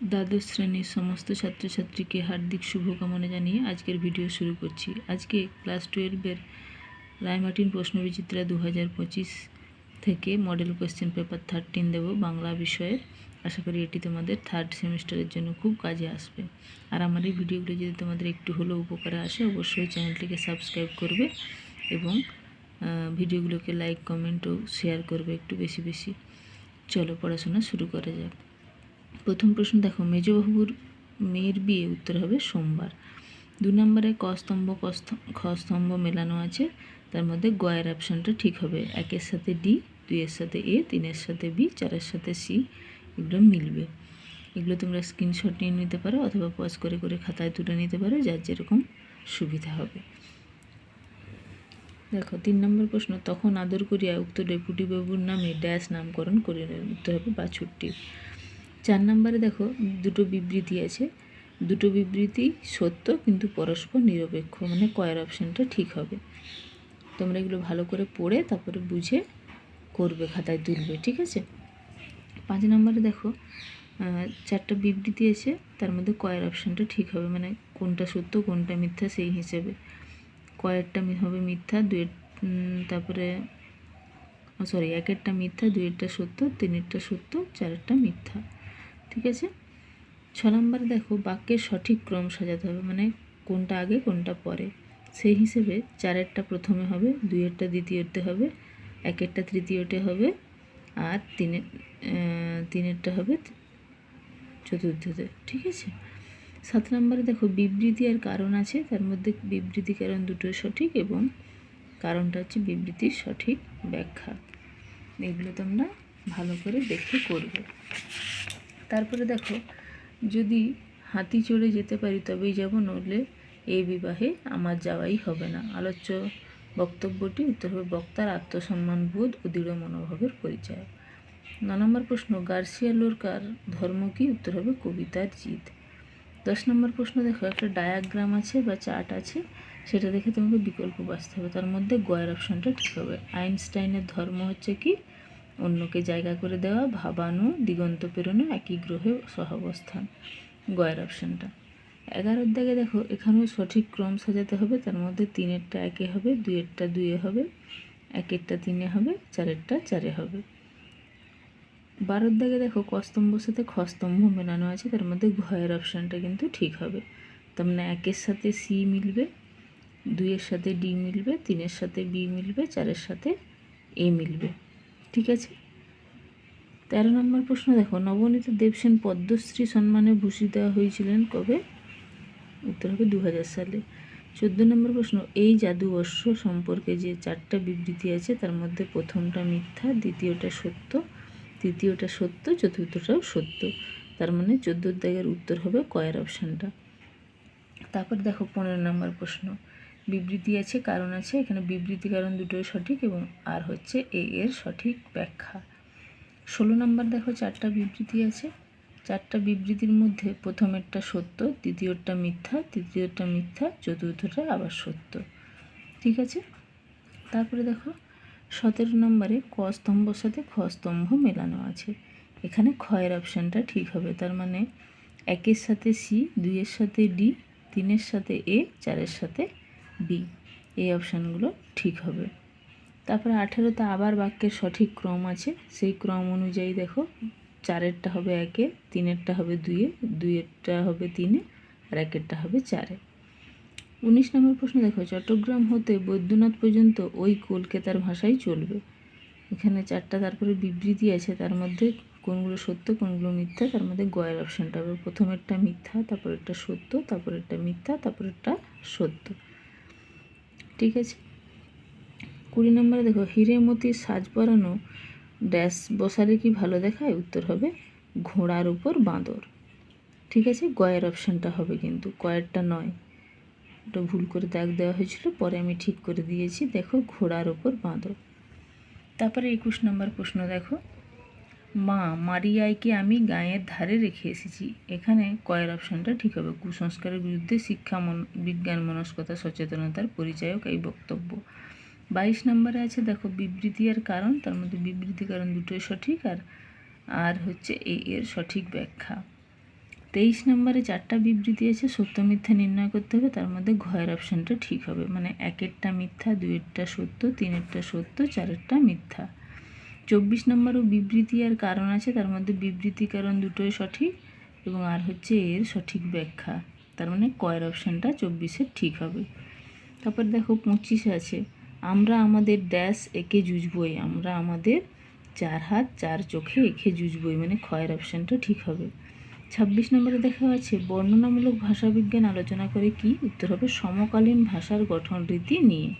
দ্বাদশ শ্রেণির সমস্ত ছাত্রছাত্রীকে হার্দিক শুভকামনা জানিয়ে আজকের ভিডিও শুরু করছি। আজকে ক্লাস টুয়েলভের রায়মার্টিন প্রশ্নবিচিত্রা দু হাজার পঁচিশ থেকে মডেল কোয়েশ্চেন পেপার থার্টিন দেব বাংলা বিষয়ের আশা করি এটি তোমাদের থার্ড সেমিস্টারের জন্য খুব কাজে আসবে। আর আমার এই ভিডিওগুলো যদি তোমাদের একটু হলেও উপকারে আসে, অবশ্যই চ্যানেলটিকে সাবস্ক্রাইব করবে এবং ভিডিওগুলোকে লাইক কমেন্ট ও শেয়ার করবে একটু বেশি বেশি। চলো পড়াশোনা শুরু করা যাক। প্রথম প্রশ্ন দেখো, মেজবাবুর মেয়ের বিয়ে, উত্তর হবে সোমবার। দু নম্বরে ক স্তম্ভ, ক খ স্তম্ভ মেলানো আছে, তার মধ্যে গয়ের অপশানটা ঠিক হবে। একের সাথে ডি, দুইয়ের সাথে এ, তিনের সাথে বি, চারের সাথে সি, এগুলো মিলবে। এগুলো তোমরা স্ক্রিনশট নিয়ে নিতে পারো অথবা পজ করে করে খাতায় তুলে নিতে পারো, যার যেরকম সুবিধা হবে। দেখো, তিন নম্বর প্রশ্ন, তখন আদর করিয়া উক্ত ডেপুটি বাবুর নামে ড্যাশ নামকরণ করিলেন। উত্তর হবে বাছুরটি। চার নম্বরে দেখো দুটো বিবৃতি আছে। দুটো বিবৃতি সত্য কিন্তু পরস্পর নিরপেক্ষ মানে কয়ের অপশানটা ঠিক হবে। তোমরা এগুলো ভালো করে পড়ে তারপরে বুঝে করবে খাতায় তুলবে, ঠিক আছে? পাঁচ নম্বরে দেখো চারটা বিবৃতি আছে, তার মধ্যে কয়ের অপশানটা ঠিক হবে মানে কোনটা সত্য, কোনটা মিথ্যা সেই হিসেবে। কয়েরটা হবে মিথ্যা, দুয়ের তারপরে সরি একেরটা মিথ্যা দুইয়েরটা সত্য, তিনেরটা সত্য, চারেরটা মিথ্যা। ঠিক আছে? ছ নম্বরে দেখো, বাক্যের সঠিক ক্রম সাজাতে হবে মানে কোনটা আগে, কোনটা পরে। সেই হিসেবে চারেরটা প্রথমে হবে, দুইয়েরটা দ্বিতীয়তে হবে, একেরটা তৃতীয়তে হবে, আর তিনের তিনেরটা হবে চতুর্থতে, ঠিক আছে? সাত নম্বরে দেখো, বিবৃতি আর কারণ আছে, তার মধ্যে বিবৃতি, কারণ দুটো সঠিক এবং কারণটা হচ্ছে বিবৃতির সঠিক ব্যাখ্যা। এগুলো তোমরা ভালো করে দেখে করবে। তারপরে দেখো, যদি হাতি চড়ে যেতে পারি তবেই যাব, নইলে এই বিবাহে আমার যাওয়াই হবে না। আলোচ্য বক্তব্যটি উত্তর হবে, বক্তার আত্মসম্মান বোধ ও দৃঢ় মনোভাবের পরিচয়। ন নম্বর প্রশ্ন, গার্সিয়া লোরকার ধর্ম কি? উত্তর হবে, কবিতার জিত দশ নম্বর প্রশ্ন, দেখো, একটা ডায়াগ্রাম আছে বা চার্ট আছে, সেটা দেখে তোমাকে বিকল্প বাঁচতে হবে। তার মধ্যে গয়ের অপশানটা ঠিক হবে। আইনস্টাইনের ধর্ম হচ্ছে কি? অন্যকে জায়গা করে দেওয়া, ভাবানো, দিগন্ত পেরোনো, একই গ্রহে সহাবস্থান। গয়ের অপশানটা। এগারোর দাগে দেখো, এখানেও সঠিক ক্রম সাজাতে হবে, তার মধ্যে তিনেরটা একে হবে, দুইয়েরটা দুয়ে হবে, একেরটা তিনে হবে, চারেরটা চারে হবে। বারোর দাগে দেখো, কস্তম্ভর সাথে খস্তম্ভ মেলানো আছে, তার মধ্যে ঘয়ের অপশানটা কিন্তু ঠিক হবে। তার মানে একের সাথে সি মিলবে, দুইয়ের সাথে ডি মিলবে, তিনের সাথে বি মিলবে, চারের সাথে এ মিলবে। ঠিক আছে? তেরো নম্বর প্রশ্ন দেখো, নবনীত দেবসেন পদ্মশ্রী সম্মানে ভূষিত হয়েছিলেন কবে? উত্তর হবে দু হাজার সালে। চোদ্দ নম্বর প্রশ্ন, এই জাদুবর্ষ সম্পর্কে যে চারটা বিবৃতি আছে, তার মধ্যে প্রথমটা মিথ্যা, দ্বিতীয়টা সত্য, তৃতীয়টা সত্য, চতুর্থটাও সত্য। তার মানে চোদ্দোর দাগের উত্তর হবে কয়ের অপশানটা। তারপর দেখো পনেরো নম্বর প্রশ্ন বিবৃতি আছে, কারণ আছে। এখানে বিবৃতি কারণ দুটোই সঠিক এবং আর হচ্ছে এ এর সঠিক ব্যাখ্যা। ষোলো নম্বর দেখো, চারটা বিবৃতি আছে। চারটা বিবৃতির মধ্যে প্রথমেরটা সত্য দ্বিতীয়টা মিথ্যা তৃতীয়টা মিথ্যা, চতুর্থটা আবার সত্য। ঠিক আছে? তারপরে দেখো, সতেরো নম্বরে ক স্তম্ভর সাথে খ স্তম্ভ মেলানো আছে। এখানে ক্ষয়ের অপশানটা ঠিক হবে, তার মানে একের সাথে সি, দুইয়ের সাথে ডি, তিনের সাথে এ, চারের সাথে বি। এই অপশানগুলো ঠিক হবে। তারপরে আঠেরোতে আবার বাক্যের সঠিক ক্রম আছে। সেই ক্রম অনুযায়ী দেখো, চারেরটা হবে একে, তিনেরটা হবে দুইয়ে দুইয়েরটা হবে তিনে, আর একেরটা হবে চারে। উনিশ নম্বর প্রশ্ন দেখো, চট্টগ্রাম হতে বৈদ্যনাথ পর্যন্ত ওই কলকাতার ভাষাই চলবে। এখানে চারটা, তারপরে বিবৃতি আছে, তার মধ্যে কোনগুলো সত্য, কোনগুলো মিথ্যা, তার মধ্যে গয়ের অপশানটা হবে। প্রথমেরটা মিথ্যা, তারপরেরটা সত্য, তারপরেরটা মিথ্যা, তারপরেরটা সত্য। ঠিক আছে? কুড়ি নম্বরে দেখো হিরে হিরেমতির সাজ পরানো, ড্যাশ বসালে কি ভালো দেখায়? উত্তর হবে, ঘোড়ার উপর বাঁদর। ঠিক আছে? গয়ের অপশানটা হবে কিন্তু, কয়েরটা নয়। ওটা ভুল করে দাগ দেওয়া হয়েছিল, পরে আমি ঠিক করে দিয়েছি। দেখো, ঘোড়ার উপর বাঁদর। তারপরে একুশ নম্বর প্রশ্ন দেখো। মা, মারিয়াইকে আমি গায়ের ধারে রেখে এসেছি। এখানে কয়ের অপশনটা ঠিক হবে। কুসংস্কারের বিরুদ্ধে শিক্ষা মন, বিজ্ঞান, মনস্কতা, সচেতনতার পরিচায়ক এই বক্তব্য। বাইশ নম্বরে আছে, দেখো, বিবৃতি আর কারণ। তার মধ্যে বিবৃতি কারণ দুটোই সঠিক আর আর হচ্ছে এই এর সঠিক ব্যাখ্যা। তেইশ নম্বরে চারটা বিবৃতি আছে, সত্য মিথ্যা নির্ণয় করতে হবে। তার মধ্যে ঘয়ের অপশানটা ঠিক হবে। মানে একেরটা মিথ্যা দুইয়েরটা সত্য, তিনেরটা সত্য, চারেরটা মিথ্যা। চব্বিশ নম্বরও বিবৃতি আর কারণ আছে, তার মধ্যে বিবৃতি কারণ দুটোই সঠিক এবং আর হচ্ছে এর সঠিক ব্যাখ্যা। তার মানে কয়ের অপশানটা চব্বিশের ঠিক হবে। তারপর দেখো পঁচিশে আছে, আমরা আমাদের ড্যাশ একে জুজবই আমরা আমাদের চার হাত চার চোখে একে জুজবই মানে ক্ষয়ের অপশানটা ঠিক হবে। ছাব্বিশ নম্বরে দেখা আছে, বর্ণনামূলক ভাষাবিজ্ঞান আলোচনা করে কি? উত্তর হবে সমকালীন ভাষার গঠন রীতি নিয়ে।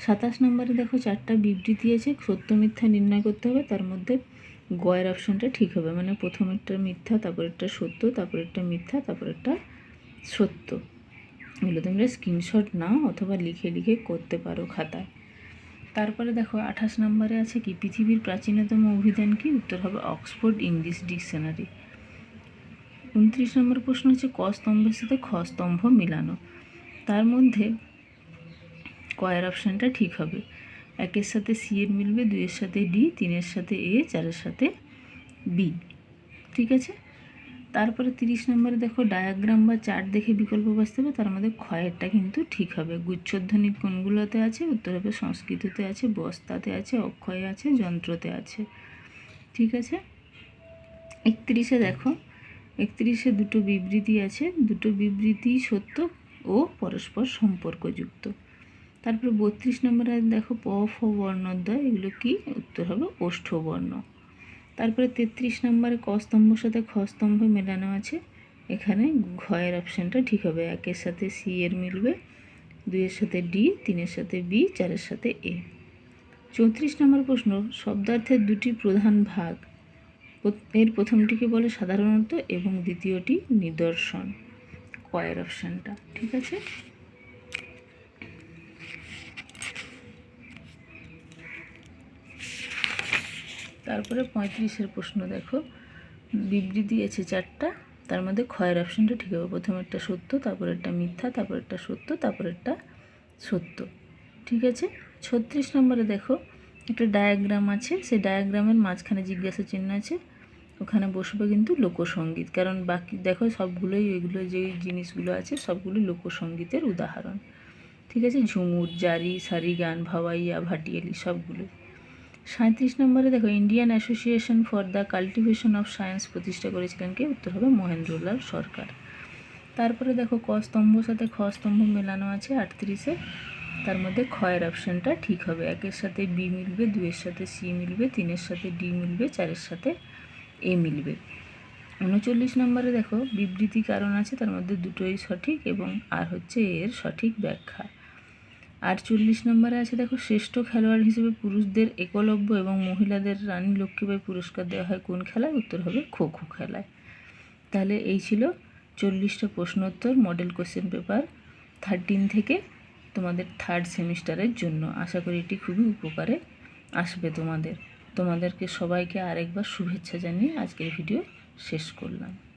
সাতাশ নম্বরে দেখো চারটা বিবৃতি আছে, সত্য, মিথ্যা নির্ণয় করতে হবে, তার মধ্যে গয়ের অপশানটা ঠিক হবে। মানে প্রথমেরটা মিথ্যা তারপর একটা সত্য তারপর একটা মিথ্যা, তারপরেরটা সত্য। এগুলো তোমরা স্ক্রিনশট নাও অথবা লিখে লিখে করতে পারো খাতায়। তারপরে দেখো আঠাশ নম্বরে আছে কি, পৃথিবীর প্রাচীনতম অভিধান কি? উত্তর হবে অক্সফোর্ড ইংলিশ ডিকশনারি। উনত্রিশ নম্বর প্রশ্ন হচ্ছে ক স্তম্ভের সাথে খ স্তম্ভ মিলানো। তার মধ্যে কয়ের অপশানটা ঠিক হবে। একের সাথে সি এর মিলবে, দুইয়ের সাথে ডি তিনের সাথে এ চারের সাথে বি ঠিক আছে? তারপরে তিরিশ নম্বরে দেখো ডায়াগ্রাম বা চার্ট দেখে বিকল্প বাঁচতে হবে, তার মধ্যে ক্ষয়েরটা কিন্তু ঠিক হবে। গুচ্ছধ্বনি কোনগুলোতে আছে? উত্তর হবে, সংস্কৃততে আছে, বস্তাতে আছে, অক্ষয়ে আছে, যন্ত্রতে আছে। ঠিক আছে? একত্রিশে দেখো, একত্রিশে দুটো বিবৃতি আছে, দুটো বিবৃতি সত্য ও পরস্পর সম্পর্কযুক্ত। তারপরে বত্রিশ নম্বরে দেখো প, ফ বর্ণোদ্বয় এগুলো কি? উত্তর হবে ওষ্ঠবর্ণ তারপরে তেত্রিশ নম্বরে ক স্তম্ভর সাথে খ স্তম্ভ মেলানো আছে। এখানে ঘয়ের অপশানটা ঠিক হবে। একের সাথে সি এর মিলবে, দুইয়ের সাথে ডি, তিনের সাথে বি, চারের সাথে এ। চৌত্রিশ নম্বর প্রশ্ন, শব্দার্থের দুটি প্রধান ভাগ। এর প্রথমটিকে বলে? সাধারণত এবং দ্বিতীয়টি নিদর্শন। কয়ের অপশানটা, ঠিক আছে? তারপরে পঁয়ত্রিশের প্রশ্ন দেখো। বিবৃতি আছে চারটা, তার মধ্যে ক্ষয়ের অপশানটা ঠিক হবে। প্রথম একটা সত্য তারপর একটা মিথ্যা তারপর একটা সত্য তারপর একটা সত্য। ঠিক আছে? ছত্রিশ নম্বরে দেখো, একটা ডায়াগ্রাম আছে। সেই ডায়াগ্রামের মাঝখানে জিজ্ঞাসা চিহ্ন আছে। ওখানে বসবে কিন্তু লোকসঙ্গীত কারণ বাকি, দেখো সবগুলোই ওইগুলো যে জিনিসগুলো আছে, সবগুলো লোকসঙ্গীতের উদাহরণ। ঠিক আছে? ঝুমুর, জারি সারি গান ভাওয়াইয়া, ভাটিয়ালি সবগুলো সাঁত্রিশ নম্বরে দেখো Indian association for the cultivation of science প্রতিষ্ঠা করেছিলেন কে? উত্তর হবে মহেন্দ্রলাল সরকার। তারপরে দেখো, ক স্তম্ভ সাথে খ স্তম্ভ মেলানো আছে আটত্রিশে। তার মধ্যে ক্ষয়ের অপশানটা ঠিক হবে। একের সাথে বি মিলবে দুয়ের সাথে সি মিলবে, তিনের সাথে ডি মিলবে, চারের সাথে এ মিলবে। উনচল্লিশ নম্বরে দেখো, বিবৃতি কারণ আছে, তার মধ্যে দুটোই সঠিক এবং আর হচ্ছে এর সঠিক ব্যাখ্যা। আর চল্লিশ নম্বরে আছে, দেখো, শ্রেষ্ঠ খেলোয়াড় হিসেবে পুরুষদের একলব্য এবং মহিলাদের রানী লক্ষ্মীবাই পুরস্কার দেওয়া হয় কোন খেলায়? উত্তর হবে খো খো খেলায়। তাহলে এই ছিল চল্লিশটা প্রশ্নোত্তর মডেল কোশ্চেন পেপার থার্টিন থেকে তোমাদের থার্ড সেমিস্টারের জন্য। আশা করি এটি খুবই উপকারে আসবে তোমাদের। তোমাদেরকে সবাইকে আরেকবার শুভেচ্ছা জানিয়ে আজকের ভিডিও শেষ করলাম।